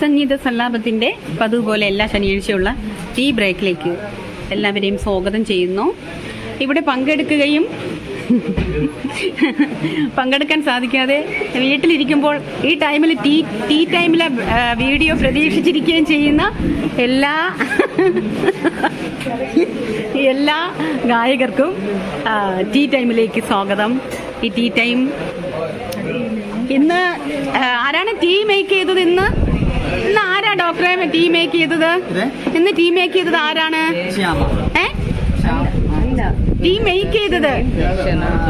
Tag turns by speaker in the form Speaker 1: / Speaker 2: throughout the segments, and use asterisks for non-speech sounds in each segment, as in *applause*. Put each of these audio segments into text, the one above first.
Speaker 1: സംഗീത സല്ലാപത്തിന്റെ പതുപോലെ എല്ലാ ശനിയാഴ്ചയുള്ള ടീ ബ്രേക്കിലേക്ക് എല്ലാവരെയും സ്വാഗതം ചെയ്യുന്നു. ഇവിടെ പങ്കെടുക്കുകയും പങ്കെടുക്കാൻ സാധിക്കാതെ വീട്ടിലിരിക്കുമ്പോൾ ഈ ടൈമിൽ ടീ ടീ ടൈമിലെ വീഡിയോ പ്രതീക്ഷിച്ചിരിക്കുകയും ചെയ്യുന്ന എല്ലാ എല്ലാ ഗായകർക്കും ടീ ടൈമിലേക്ക് സ്വാഗതം. ഈ ടീ ടൈം ആരാണ് ടീ മേക്ക് ചെയ്തത് ഇന്ന്? ഇന്ന് ആരാ ഡോക്ടറെ ടീ മേക്ക് ചെയ്തത്? ഇന്ന് ടീ മേക്ക് ചെയ്തത് ആരാണ്? ഏ? ടീ മെയ്ക്ക് ചെയ്തത്?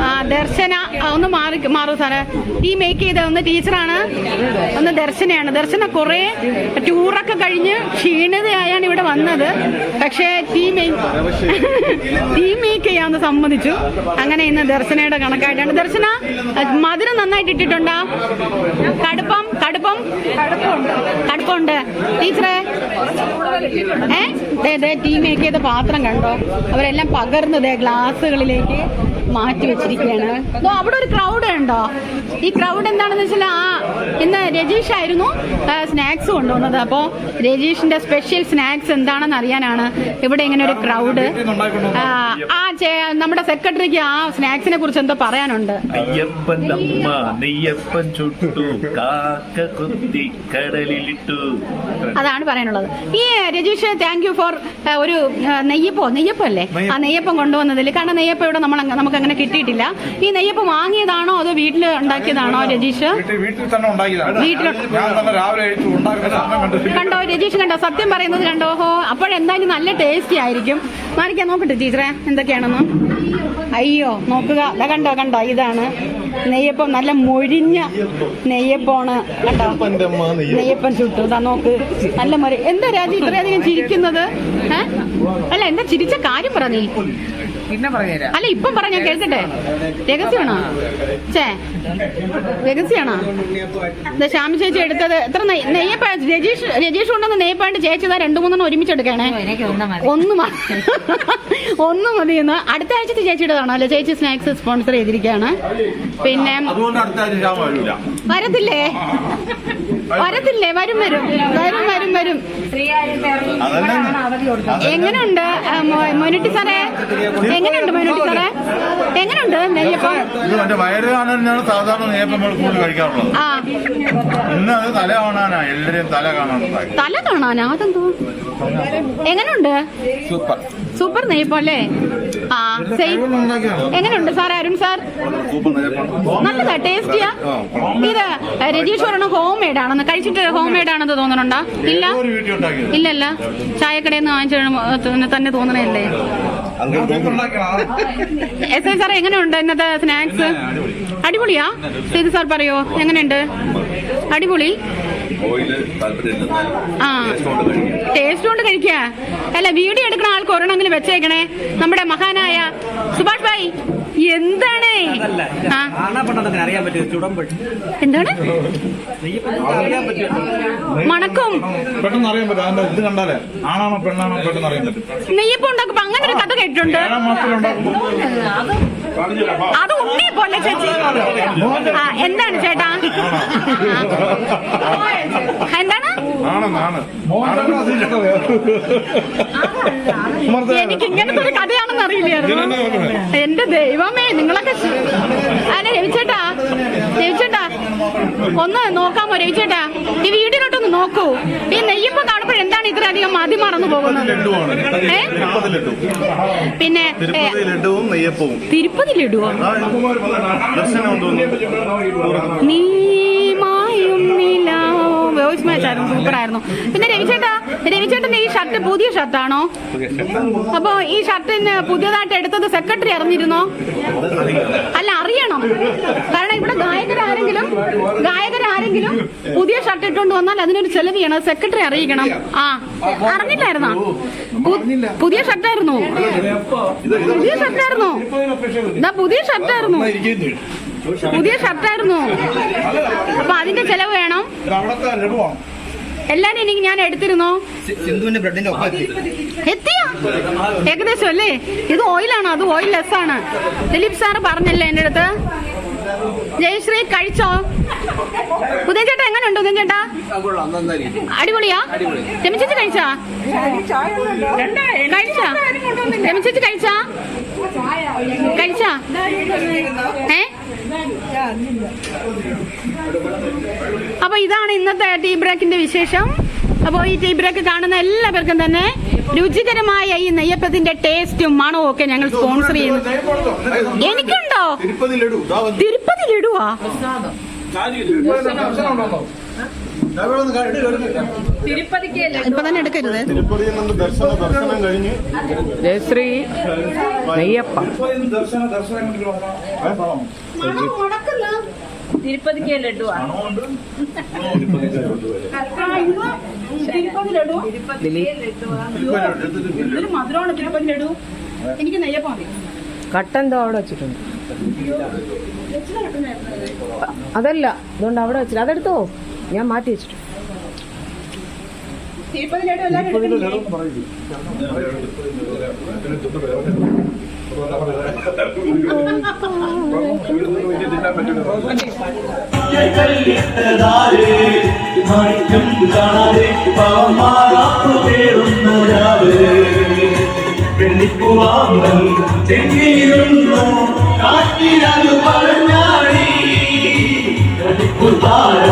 Speaker 1: ആ ദർശന ഒന്ന് മാറി മാറൂ സാറേ. ഈ മേക്ക് ചെയ്ത ഒന്ന് ടീച്ചറാണ്. ഒന്ന് ദർശനയാണ്. ദർശന കുറെ ടൂറൊക്കെ കഴിഞ്ഞ് ക്ഷീണിതയായാണ് ഇവിടെ വന്നത്. പക്ഷേ ടീ മേക്ക് ടീ മേക്ക് ചെയ്യാന്ന് സമ്മതിച്ചു. അങ്ങനെ ഇന്ന് ദർശനയുടെ കണക്കായിട്ടാണ് ദർശന മധുരം നന്നായിട്ട് ഇട്ടിട്ടുണ്ടോ? കടുപ്പം കടുപ്പം? കടുപ്പമുണ്ട്. ടീച്ചറെ ഏ? ടീ മേക്ക് ചെയ്ത പാത്രം കണ്ടോ? അവരെല്ലാം പകർന്ന് ദേ ഗ്ലാസ്സുകളിലേക്ക് മാറ്റി വെച്ചിരിക്കുകയാണ്. അപ്പോൾ അവിടെ ഒരു ക്രൗഡ് ഉണ്ടോ? ഈ ക്രൗഡ് എന്താണെന്ന് വെച്ചാൽ ആ ഇന്ന് രജീഷ് ആയിരുന്നു സ്നാക്സ് കൊണ്ടുവന്നത്. അപ്പോൾ രജീഷിന്റെ സ്പെഷ്യൽ സ്നാക്സ് എന്താണെന്ന് അറിയാനാണ് ഇവിടെ ഇങ്ങനെ ഒരു ക്രൗഡ് ആ നമ്മുടെ സെക്രട്ടറിക്ക് ആ സ്നാക്സിനെ കുറിച്ച് എന്തോ പറയാനുണ്ട്.
Speaker 2: അയ്യപ്പൻ അമ്മ നെയ്യപ്പൻ ചുട്ടു കാക്ക കുത്തി കടലിലിട്ടു.
Speaker 1: അതാണ് പറയാനുള്ളത്. ഈ രജീഷ് താങ്ക് യു ഫോർ ഒരു നെയ്യപ്പോ നെയ്യപ്പം അല്ലേ ആ നെയ്യപ്പം കൊണ്ടുവന്നതിൽ കാരണം നെയ്യപ്പം ഇവിടെ നമ്മൾ നമുക്ക് അങ്ങനെ കിട്ടിയിട്ടില്ല. ഈ നെയ്യപ്പം വാങ്ങിയതാണോ അതോ വീട്ടിൽ ഉണ്ടാക്കിയതാണോ രജീഷ്?
Speaker 3: വീട്ടിൽ വീട്ടിൽ തന്നെ ഉണ്ടാക്കിയതാണ്.
Speaker 1: വീട്ടിൽ
Speaker 3: ഞാൻ തന്നെ രാവിലെ എഴുതി ഉണ്ടാക്കുന്ന സാധനം കണ്ടു.
Speaker 1: രജീഷ് കണ്ടോ? സത്യം പറയുന്നത് കണ്ടോ? ഓഹോ അപ്പോഴെന്തായാലും നല്ല ടേസ്റ്റി ആയിരിക്കും. മാറിക്കാൻ നോക്കട്ടെ ടീച്ചറെ എന്തൊക്കെയാണെന്ന്? അയ്യോ നോക്കുക. അതാ കണ്ടോ കണ്ടോ? ഇതാണ് നെയ്യപ്പം. നല്ല മൊഴിഞ്ഞ നെയ്യപ്പമാണ്. കണ്ടോ? നെയ്യപ്പൻ ചുട്ടു. ഇതാ നോക്ക്. നല്ല മൊഴി. എന്താ രാജി ഇത്രയധികം ചിരിക്കുന്നത്? അല്ല എന്താ ചിരിച്ച കാര്യം പറ നീ.
Speaker 4: പിന്നെ പറഞ്ഞുതരാം.
Speaker 1: അല്ല ഇപ്പം പറഞ്ഞ കേൾക്കട്ടെ? രഹസ്യമാണോ? ചേ രഹസ്യമാണോ? ഇത് ശ്യാമി ചേച്ചി എടുത്തത് എത്ര നെയ്- നെയ്യപ്പ രജീഷ് രജീഷ് കൊണ്ടുവന്ന് നെയ്യപ്പായിട്ട് ചേച്ചി ഇതാ രണ്ടു മൂന്നെണ്ണം ഒരുമിച്ച് എടുക്കണേ
Speaker 4: ഒന്ന്
Speaker 1: ഒന്നും *laughs* മതി എന്ന്. അടുത്ത ആഴ്ചത്തെ ചേച്ചിയുടേതാണോ? അല്ലെ ചേച്ചി സ്നാക്സ് സ്പോൺസർ ചെയ്തിരിക്കുകയാണ്. പിന്നെ വരത്തില്ലേ? വരത്തില്ലേ? വരും വരും. വരും വരും വരും. എങ്ങനെയുണ്ട് മൊനുട്ടി സാറേ? എങ്ങനെയുണ്ട് മൊനുട്ടി സാറേ? എങ്ങനെയുണ്ട് നെയ്യപ്പം?
Speaker 3: വയറ് കാണാനാണ് സാധാരണ നെയ്യപ്പം നമ്മൾ കൂടുതൽ കഴിക്കാറുള്ളത്.
Speaker 1: ആ.
Speaker 3: ഇന്ന് അത് തല കാണാനാ തല കാണാനുണ്ടായി.
Speaker 1: തല കാണാനാ? അതെന്തോ? എങ്ങനെയുണ്ട്
Speaker 3: സൂപ്പർ.
Speaker 1: സൂപ്പർ നെയ്യപ്പം അല്ലേ? എങ്ങനെയുണ്ട് സാർ അരുൺ സാർ? നല്ല ടേസ്റ്റിയാ. ഇത് രജീഷ് പറഞ്ഞു ഹോം മെയ്ഡ് ആണെന്ന് കഴിച്ചിട്ട് ഹോം മെയ്ഡ് ആണെന്ന് തോന്നണുണ്ടോ ഇല്ല? ഇല്ലല്ല. ചായക്കടയിൽ നിന്ന് വാങ്ങിച്ചു തന്നെ തോന്നണല്ലേ എസ് ഐ സാർ എങ്ങനെയുണ്ട് ഇന്നത്തെ സ്നാക്സ്? അടിപൊളിയാ. സേതു സാർ പറയോ എങ്ങനെയുണ്ട്? അടിപൊളി. ടേസ്റ്റ് കൊണ്ട് കഴിക്കുക അല്ല വീഡിയോ എടുക്കുന്ന ആൾക്ക് ഒരെണ്ണെങ്കിലും വെച്ചേക്കണേ. നമ്മുടെ മഹാനായ സുഭാഷ് ഭായി എന്താണ്? എന്താണ്? മണക്കും.
Speaker 3: പെട്ടെന്ന് അറിയാൻ പറ്റും. ഇത് കണ്ടാലേ? ആണാണോ പെണ്ണാണോ പെട്ടെന്ന് അറിയാൻ പറ്റും.
Speaker 1: നെയ്യപ്പം ഉണ്ടാക്കുമ്പോ അങ്ങനെ ഒരു കഥ കേട്ടിട്ടുണ്ട്. അത് ഉണ്ണി പോലെ ചേച്ചി. ആ എന്താണ് ചേട്ടാ. എന്താണ്? എനിക്ക് ഇങ്ങനത്തെ ഒരു കഥയാണെന്ന് അറിയില്ലായിരുന്നു. എന്റെ ദൈവമേ നിങ്ങളൊക്കെ അല്ലെ രവിച്ചേട്ടാ രവിച്ചേട്ടാ ഒന്ന് നോക്കാമോ രവിച്ചേട്ടാ. ഈ വീടിനോട്ടൊന്ന് നോക്കൂ. ഈ നെയ്യപ്പം എന്താണ് ഇത്രയധികം മതി മറന്നു പോകുന്നത്? പിന്നെ
Speaker 3: തിരുപ്പതി ലഡുവും നെയ്യപ്പവും.
Speaker 1: തിരുപ്പതി ലഡുവോ?
Speaker 3: ദർശനം
Speaker 1: മായും നിലാവോ വോയിസ് മാച്ച് ആയിരുന്നു. സൂപ്പർ ആയിരുന്നു. പിന്നെ രവിചേട്ടാ രവിചേട്ടന്റെ ഈ ഷർട്ട് പുതിയ ഷർട്ടാണോ? അപ്പൊ ഈ ഷർട്ടിന് പുതിയതായിട്ട് എടുത്തത് സെക്രട്ടറി അറിഞ്ഞിരുന്നോ അല്ല അറിയണം കാരണം ഇവിടെ ഗായകരാരെങ്കിലും ഗായകരാരെങ്കിലും പുതിയ ഷർട്ട് ഇട്ടുകൊണ്ട് വന്നാൽ അതിനൊരു ചെലവ് ചെയ്യണം. സെക്രട്ടറി അറിയിക്കണം. ആ. അറിഞ്ഞില്ലായിരുന്നോ? പുതിയ ഷർട്ടായിരുന്നു പുതിയ ഷർട്ടായിരുന്നു ഇതാ പുതിയ ഷർട്ടായിരുന്നു പുതിയ ഷർട്ടായിരുന്നു അപ്പൊ അതിന്റെ ചെലവ് വേണം. എല്ലാരും എനിക്ക് ഞാൻ എടുത്തിരുന്നോ?
Speaker 5: സിന്ധുവിന്റെ ബ്രെഡിന്റെ
Speaker 1: എത്തിയോ? ഏകദേശം അല്ലേ? ഇത് ഓയിലാണോ അത് ഓയിൽ ലെസ് ആണ്. ദിലീപ് സാറ് പറഞ്ഞല്ലേ എന്റെ അടുത്ത്? ജയശ്രീ കഴിച്ചോ? ഉദയൻ ചേട്ടാ എങ്ങനെയുണ്ട് ഉദയൻ ചേട്ടാ അടിപൊളിയാ? രമിച്ചേച്ചി കഴിച്ചാ? കഴിച്ചാ? രമിച്ചേച്ചി കഴിച്ചാ? കഴിച്ചാ? ഏ? അപ്പൊ ഇതാണ് ഇന്നത്തെ ടീ ബ്രേക്കിന്റെ വിശേഷം. അപ്പോൾ ഈ ടീ ബ്രേക്ക് കാണുന്ന എല്ലാവർക്കും തന്നെ രുചികരമായ ഈ നെയ്യപ്പത്തിന്റെ ടേസ്റ്റും മണവും ഒക്കെ ഞങ്ങൾ സ്പോൺസർ ചെയ്യുന്നു. എനിക്കുണ്ടോ
Speaker 3: തിരുപ്പതി ലഡു
Speaker 1: ലഡുവാ? ഇപ്പൊ തന്നെ എടുക്കരുത്.
Speaker 4: ജയശ്രീ നെയ്യപ്പ?
Speaker 6: തിരുപ്പതിക്ക് ലഡുവാ.
Speaker 1: തിരുപ്പതി ലഡു. മധുരമാണ് തിരുപ്പതി ലഡു. എനിക്ക് നെയ്യപ്പം മതി.
Speaker 4: കട്ടെന്തോ അവിടെ വെച്ചിട്ടുണ്ട്. അതല്ല അതുകൊണ്ട് അവിടെ വെച്ചില്ല അതെടുത്തോ. ഞാൻ മാറ്റി വെച്ചിട്ടു.
Speaker 7: ചെങ്ങിയിരുന്നു കാറ്റിനു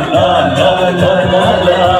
Speaker 7: la la la la la